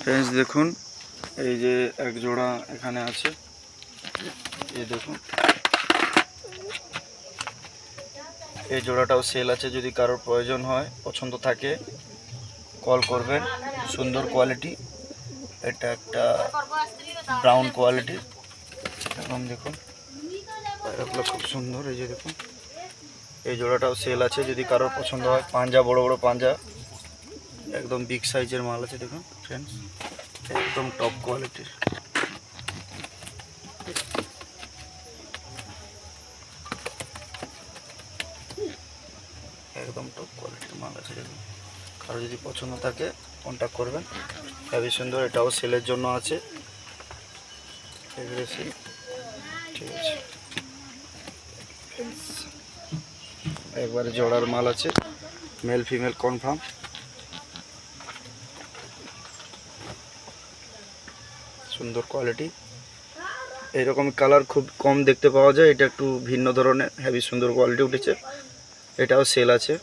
Friends দেখুন, এই যে এক জোড়া এখানে আছে। এই দেখুন। এই জোড়াটাও সেল আছে, যদি কারোর প্রয়োজন হয়, পছন্দ থাকে কল করবেন। সুন্দর কোয়ালিটি এটা একটা ব্রাউন কোয়ালিটির এখন দেখুন খুব সুন্দর, এই যে দেখুন। এই জোড়াটাও সেল আছে, যদি কারোর পছন্দ হয়। পাঞ্জা, বড় বড় পাঞ্জা। একদম বিগ সাইজের মাল আছে, দেখুন ফ্রেন্ডস একদম টপ কোয়ালিটির একদম টপ কোয়ালিটির মাল আছে, দেখুন। কারও যদি পছন্দ থাকে কন্ট্যাক্ট করবেন। হেভি সুন্দর এটাও সেলের জন্য আছে। ঠিক আছে। একবারে জোড়ার মাল আছে। মেল ফিমেল কনফার্ম সুন্দর কোয়ালিটি এরকম কালার খুব কম দেখতে পাওয়া যায়, এটা একটু ভিন্ন ধরনের হেভি সুন্দর কোয়ালিটি উঠেছে। এটাও সেল আছে।